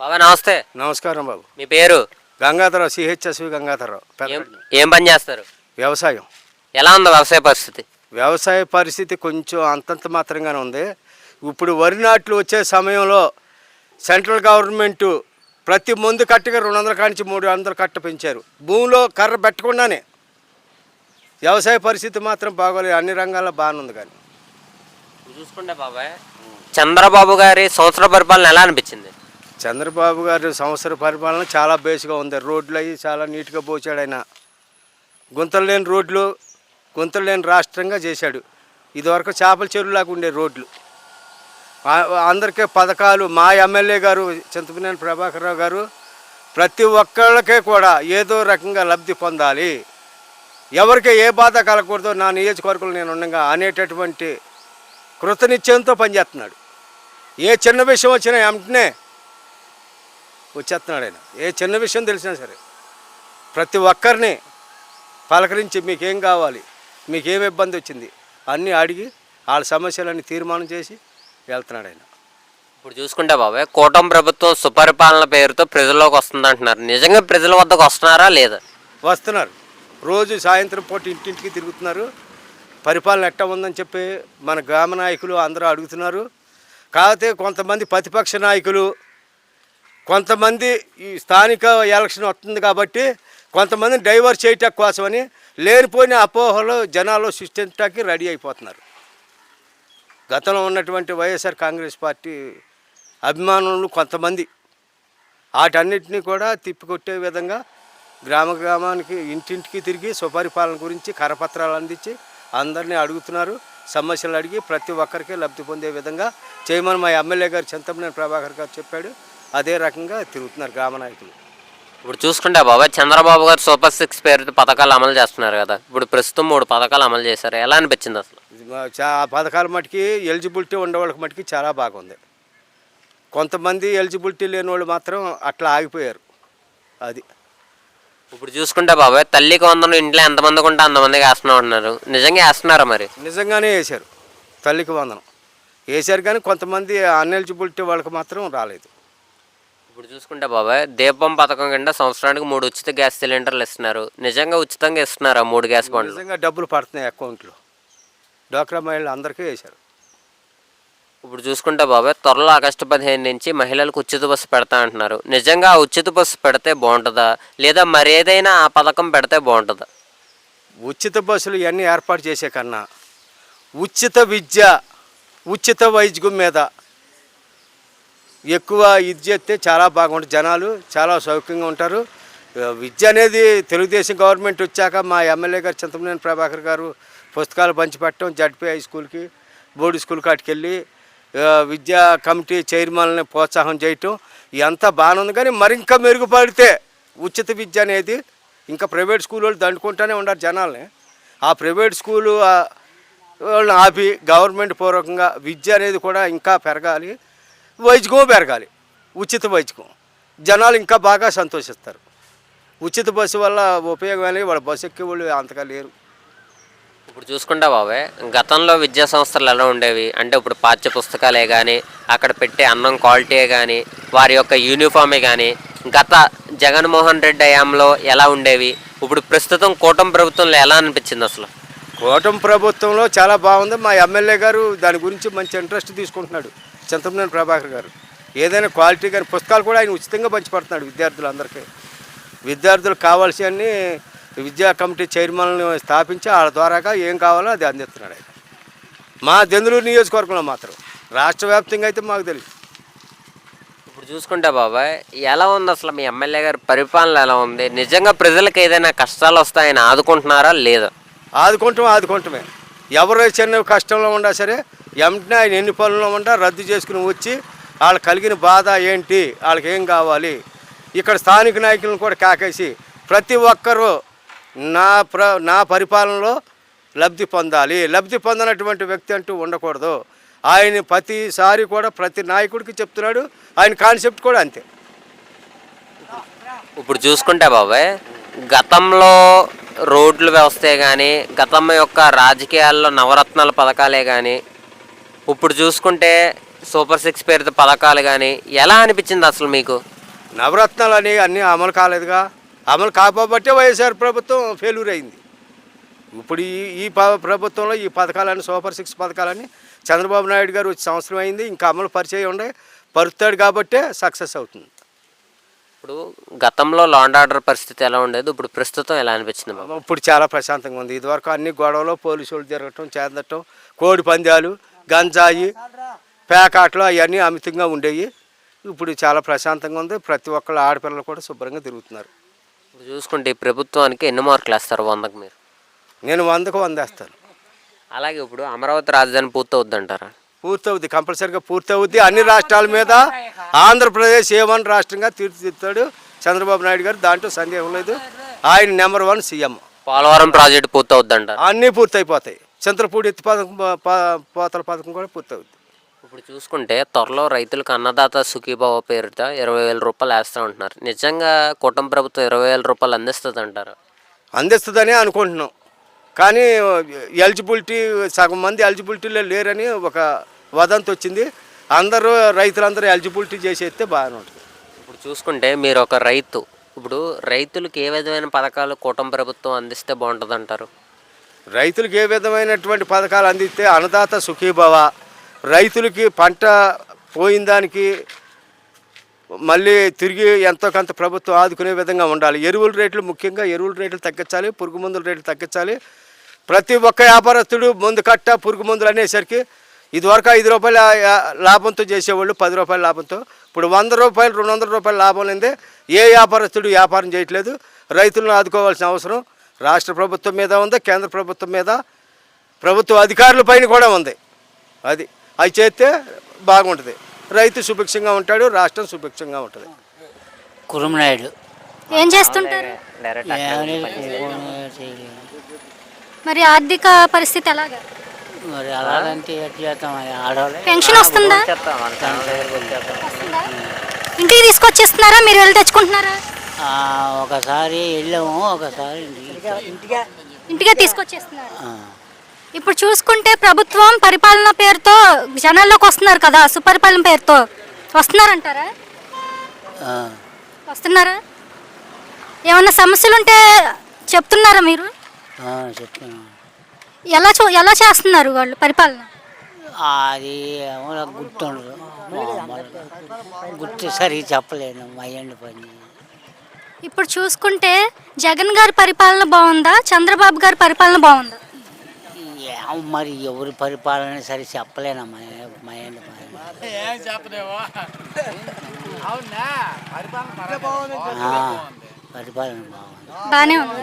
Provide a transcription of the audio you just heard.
బాబాయ్ నమస్తే. నమస్కారం బాబు. మీ పేరు? గంగాధరరావు సిహెచ్ఎస్వి గంగాధరరావు ఏం పని చేస్తారు? వ్యవసాయం. ఎలా ఉంది వ్యవసాయ పరిస్థితి? వ్యవసాయ పరిస్థితి కొంచెం అంతంత మాత్రంగానే ఉంది. ఇప్పుడు వరి నాట్లు వచ్చే సమయంలో సెంట్రల్ గవర్నమెంట్ ప్రతి ముందు కట్టగా రెండు వందల కానించి మూడు వందల కట్ట పెంచారు. భూమిలో కర్ర పెట్టకుండానే వ్యవసాయ పరిస్థితి మాత్రం బాగోలేదు. అన్ని రంగాల్లో బాగానే ఉంది కానీ. చూసుకుంటే బాబాయ్ చంద్రబాబు గారి సంవత్సర పరిపాలన ఎలా అనిపించింది? చంద్రబాబు గారు సంవత్సర పరిపాలన చాలా బేస్గా ఉంది. రోడ్లు అవి చాలా నీట్గా పోచాడు ఆయన. గుంతలు లేని రోడ్లు గుంతలు లేని రాష్ట్రంగా చేశాడు. ఇదివరకు చేపల చెరువులాగా ఉండే రోడ్లు. అందరికీ పథకాలు మా ఎమ్మెల్యే గారు చింతపినేని ప్రభాకర్ రావు గారు ప్రతి ఒక్కళ్ళకే కూడా ఏదో రకంగా లబ్ధి పొందాలి. ఎవరికి ఏ బాధ కలగకూడదో నా నియోజకవర్గంలో నేను ఉండగా అనేటటువంటి కృతనిశ్చయంతో పనిచేస్తున్నాడు. ఏ చిన్న విషయం వచ్చినా వెంటనే వచ్చేస్తున్నాడు ఆయన. ఏ చిన్న విషయం తెలిసినా సరే. ప్రతి ఒక్కరిని పలకరించి మీకేం కావాలి మీకేం ఇబ్బంది వచ్చింది అన్నీ అడిగి వాళ్ళ సమస్యలన్నీ తీర్మానం చేసి వెళ్తున్నాడు ఆయన. ఇప్పుడు చూసుకుంటే బాబాయ్ కూటమి ప్రభుత్వం సుపరిపాలన పేరుతో ప్రజల్లోకి వస్తుంది అంటున్నారు. నిజంగా ప్రజల వద్దకు వస్తున్నారా లేదా? వస్తున్నారు. రోజు సాయంత్రం పూట ఇంటింటికి తిరుగుతున్నారు. పరిపాలన ఎట్టా ఉందని చెప్పి మన గ్రామ నాయకులు అందరూ అడుగుతున్నారు. కాకపోతే కొంతమంది ప్రతిపక్ష నాయకులు కొంతమంది ఈ స్థానిక ఎలక్షన్ వస్తుంది కాబట్టి కొంతమంది డైవర్ట్ చేయటం కోసమని లేనిపోయిన అపోహలు జనాలు సృష్టించడానికి రెడీ అయిపోతున్నారు. గతంలో ఉన్నటువంటి వైఎస్ఆర్ కాంగ్రెస్ పార్టీ అభిమానులు కొంతమంది వాటన్నిటిని కూడా తిప్పికొట్టే విధంగా గ్రామ గ్రామానికి ఇంటింటికి తిరిగి సుపరిపాలన గురించి కరపత్రాలు అందించి అందరినీ అడుగుతున్నారు. సమస్యలు అడిగి ప్రతి ఒక్కరికి లబ్ధి పొందే విధంగా చేయమని మా ఎమ్మెల్యే గారు చింతమనేని ప్రభాకర్ గారు చెప్పాడు. అదే రకంగా తిరుగుతున్నారు గ్రామ నాయకులు. ఇప్పుడు చూసుకుంటే బాబాయ్ చంద్రబాబు గారు సూపర్ సిక్స్ పేరుతో పథకాలు అమలు చేస్తున్నారు కదా. ఇప్పుడు ప్రస్తుతం మూడు పథకాలు అమలు చేశారు. ఎలా అనిపించింది అసలు? ఆ పథకాల మటుకి ఎలిజిబిలిటీ ఉండే వాళ్ళకి మటుకి చాలా బాగుంది. కొంతమంది ఎలిజిబిలిటీ లేని వాళ్ళు మాత్రం అట్లా ఆగిపోయారు. అది. ఇప్పుడు చూసుకుంటే బాబాయ్ తల్లికి వందనం ఇంట్లో ఎంతమందికి ఉంటే అంతమందికి వేస్తున్నాం అంటున్నారు. నిజంగా వేస్తున్నారా మరి? నిజంగానే వేశారు. తల్లికి వందనం. వేశారు కానీ కొంతమంది అన్ఎలిజిబిలిటీ వాళ్ళకి మాత్రం రాలేదు. ఇప్పుడు చూసుకుంటే బాబాయ్ దీపం పథకం కింద సంవత్సరానికి మూడు ఉచిత గ్యాస్ సిలిండర్లు ఇస్తున్నారు. నిజంగా ఉచితంగా ఇస్తున్నారా మూడు గ్యాస్ బండ్లు? నిజంగా డబ్బులు పడుతున్నాయి అకౌంట్లో. డోక్రా మహిళలు అందరికీ వేశారు. ఇప్పుడు చూసుకుంటే బాబాయ్ త్వరలో ఆగస్టు పదిహేను నుంచి మహిళలకు ఉచిత బస్సు పెడతా అంటున్నారు. నిజంగా ఆ ఉచిత బస్సు పెడితే బాగుంటుందా? లేదా మరేదైనా ఆ పథకం పెడితే బాగుంటుందా? ఉచిత బస్సులు ఇవన్నీ ఏర్పాటు చేసే కన్నా ఉచిత విద్య ఉచిత వైద్యం మీద ఎక్కువ ఇది చేస్తే చాలా బాగుంటుంది. జనాలు చాలా సౌఖ్యంగా ఉంటారు. విద్య అనేది తెలుగుదేశం గవర్నమెంట్ వచ్చాక మా ఎమ్మెల్యే గారు చింతమనేని ప్రభాకర్ గారు పుస్తకాలు పంచిపెట్టడం జడ్పీ హై స్కూల్కి బోర్డు స్కూల్ కాటికెళ్ళి విద్యా కమిటీ చైర్మన్ని ప్రోత్సాహం చేయటం ఇదంతా బాగానే ఉంది. కానీ మరి ఇంకా మెరుగుపడితే ఉచిత విద్య అనేది ఇంకా ప్రైవేట్ స్కూల్ వాళ్ళు దండుకుంటూనే ఉన్నారు జనాల్ని. ఆ ప్రైవేట్ స్కూలు వాళ్ళని ఆపి గవర్నమెంట్ పూర్వకంగా విద్య అనేది కూడా ఇంకా పెరగాలి. వైద్యం పెరగాలి. ఉచిత వైద్యం జనాలు ఇంకా బాగా సంతోషిస్తారు. ఉచిత బస్సు వల్ల ఉపయోగం అనేది వాళ్ళ బస్సు ఎక్కే వాళ్ళు అంతగా లేరు. ఇప్పుడు చూసుకుంటే బాబాయ్ గతంలో విద్యా సంస్థలు ఎలా ఉండేవి? అంటే ఇప్పుడు పాఠ్య పుస్తకాలే కానీ అక్కడ పెట్టే అన్నం క్వాలిటీయే కానీ వారి యొక్క యూనిఫామే కానీ గత జగన్మోహన్ రెడ్డి హయాంలో ఎలా ఉండేవి? ఇప్పుడు ప్రస్తుతం కూటమి ప్రభుత్వంలో ఎలా అనిపించింది అసలు? కూటమి ప్రభుత్వంలో చాలా బాగుంది. మా ఎమ్మెల్యే గారు దాని గురించి మంచి ఇంట్రెస్ట్ తీసుకుంటున్నాడు. చింతమనేని ప్రభాకర్ గారు. ఏదైనా క్వాలిటీ కానీ పుస్తకాలు కూడా ఆయన ఉచితంగా పంచిపెడుతున్నాడు విద్యార్థులందరికీ. విద్యార్థులకు కావాల్సినన్ని విద్యా కమిటీ చైర్మన్లను స్థాపించి వాళ్ళ ద్వారాగా ఏం కావాలో అది అందిస్తున్నాడు ఆయన. మా దెందులూరు నియోజకవర్గంలో మాత్రం. రాష్ట్ర వ్యాప్తంగా అయితే మాకు తెలియదు ఇప్పుడు చూసుకుంటే బాబాయ్ ఎలా ఉంది అసలు మీ ఎమ్మెల్యే గారి పరిపాలన ఎలా ఉంది? నిజంగా ప్రజలకు ఏదైనా కష్టాలు వస్తాయని ఆదుకుంటున్నారా? లేదా? ఆదుకుంటాం ఆదుకుంటామే. ఎవరు చిన్న కష్టంలో ఉన్నా సరే వెంటనే ఆయన ఎన్ని పనులు ఉంటా రద్దు చేసుకుని వచ్చి వాళ్ళకి కలిగిన బాధ ఏంటి? వాళ్ళకి ఏం కావాలి? ఇక్కడ స్థానిక నాయకులను కూడా కాకేసి ప్రతి ఒక్కరూ నా ప్ర నా పరిపాలనలో లబ్ధి పొందాలి. లబ్ధి పొందనటువంటి వ్యక్తి అంటూ ఉండకూడదు. ఆయన ప్రతిసారి కూడా ప్రతి నాయకుడికి చెప్తున్నాడు. ఆయన కాన్సెప్ట్ కూడా అంతే. ఇప్పుడు చూసుకుంటే బాబాయ్ గతంలో రోడ్ల వ్యవస్థే కానీ గతం యొక్క రాజకీయాల్లో నవరత్నాల పథకాలే కానీ ఇప్పుడు చూసుకుంటే సూపర్ సిక్స్ పేరుతో పథకాలు కానీ ఎలా అనిపించింది అసలు మీకు? నవరత్నాలు అనేవి అన్నీ అమలు కాలేదుగా. అమలు కాకపోబట్టే వైఎస్ఆర్ ప్రభుత్వం ఫెయిల్యూర్ అయింది. ఇప్పుడు ఈ ఈ ప్రభుత్వంలో ఈ పథకాలన్నీ సూపర్ సిక్స్ పథకాలన్నీ చంద్రబాబు నాయుడు గారు వచ్చి సంవత్సరం అయింది. ఇంకా అమలు పరిచయం ఉండే పరుతాడు కాబట్టే సక్సెస్ అవుతుంది. ఇప్పుడు గతంలో లాండ్ ఆర్డర్ పరిస్థితి ఎలా ఉండేది? ఇప్పుడు ప్రస్తుతం ఎలా అనిపించింది బాబు? ఇప్పుడు చాలా ప్రశాంతంగా ఉంది. ఇదివరకు అన్ని గొడవలు పోలీసులు తిరగటం చేదటం కోడి పందాలు గంజాయి పేకాట్లు అవన్నీ అమితంగా ఉండేవి ఇప్పుడు చాలా ప్రశాంతంగా ఉంది. ప్రతి ఒక్కళ్ళు ఆడపిల్లలు కూడా శుభ్రంగా తిరుగుతున్నారు. ఇప్పుడు చూసుకుంటే ఈ ప్రభుత్వానికి ఎన్ని మార్కులు వేస్తారు వందకు మీరు? నేను వందకు వందేస్తాను అలాగే ఇప్పుడు అమరావతి రాజధాని పూర్తవుద్దంటారా? పూర్తవుద్ది కంపల్సరీగా పూర్తవుద్ది. అన్ని రాష్ట్రాల మీద ఆంధ్రప్రదేశ్ ఏ వన్ రాష్ట్రంగా తీర్చిదిద్దాడు చంద్రబాబు నాయుడు గారు. దాంట్లో సందేహం లేదు. ఆయన number one CM. Polavaram project పూర్తవుద్దంటారు. అన్నీ పూర్తయిపోతాయి. చంద్రపూడి ఎత్తి పథకం పోతల పథకం కూడా పూర్తవుద్ది. ఇప్పుడు చూసుకుంటే త్వరలో రైతులకు అన్నదాత సుఖీభావ పేరుతో ఇరవై వేల రూపాయలు వేస్తూ ఉంటున్నారు. నిజంగా కుటుంబ ప్రభుత్వం ఇరవై వేల రూపాయలు అందిస్తుంది అంటారు అందిస్తుందని అనుకుంటున్నాం. కానీ ఎలిజిబిలిటీ సగం మంది ఎలిజిబిలిటీలో లేరని ఒక వదంతి వచ్చింది. అందరూ రైతులందరూ ఎలిజిబిలిటీ చేసేస్తే బాగానే ఉంటుంది. ఇప్పుడు చూసుకుంటే మీరు ఒక రైతు. ఇప్పుడు రైతులకు ఏ విధమైన పథకాలు కుటుంబ ప్రభుత్వం అందిస్తే బాగుంటుంది అంటారు రైతులకు ఏ విధమైనటువంటి పథకాలు అందిస్తే అన్నదాత సుఖీభవ రైతులకి పంట పోయిన దానికి మళ్ళీ తిరిగి ఎంతో కొంత ప్రభుత్వం ఆదుకునే విధంగా ఉండాలి. ఎరువుల రేట్లు ముఖ్యంగా ఎరువుల రేట్లు తగ్గించాలి పురుగు మందుల రేట్లు తగ్గించాలి. ప్రతి ఒక్క వ్యాపారస్తుడు ముందు కట్ట పురుగు మందులు అనేసరికి ఇదివరకు ఐదు రూపాయల లాభంతో చేసేవాళ్ళు పది రూపాయల లాభంతో. ఇప్పుడు వంద రూపాయలు రెండు వందల రూపాయల లాభం లేదే ఏ వ్యాపారస్తుడు వ్యాపారం చేయట్లేదు. రైతులను ఆదుకోవాల్సిన అవసరం. రాష్ట్ర ప్రభుత్వం మీద ఉంది కేంద్ర ప్రభుత్వం మీద ప్రభుత్వ అధికారుల పైన కూడా ఉంది. అది అవి చేస్తే బాగుంటుంది. రైతు సుభిక్షంగా ఉంటాడు రాష్ట్రం సుభిక్షంగా ఉంటుంది. కురుమనాయుడు. ఏం చేస్తుంటారు? మరి ఆర్థిక పరిస్థితి ఎలాగా? మరి అలాగంటే ఎట్లా చేస్తాం మరి ఆడవాళ్ళే పెన్షన్ వస్తుందా? ఇంటికి తీసుకొచ్చేస్తున్నారా? మీరు వెళ్ళి తెచ్చుకుంటున్నారా? ఒకసారి వెళ్ళాము ఒకసారి ఇంటికి ఇంటికే తీసుకొచ్చేస్తున్నారు. ఆ, ఇప్పుడు చూసుకుంటే ప్రభుత్వం పరిపాలన పేరుతో జనాల్లోకి వస్తున్నారు కదా సుపరిపాలన పేరుతో. వస్తున్నారంటారా? ఆ. వస్తున్నారా? ఏమన్నా సమస్యలు ఉంటే చెప్తున్నారా మీరు? ఎలా చూ ఎలా చేస్తున్నారు వాళ్ళు పరిపాలన? అది గుర్తుండదు. గుర్తు సరిగ్గా చెప్పలేను అయ్యండి పని. ఇప్పుడు చూసుకుంటే జగన్ గారి పరిపాలన బాగుందా? చంద్రబాబు గారి పరిపాలన బాగుందా? మరి ఎవరి పరిపాలన సరి చెప్పలేనమ్మా మయండి పరిపాలన బాగుంది. బాగానే ఉంది.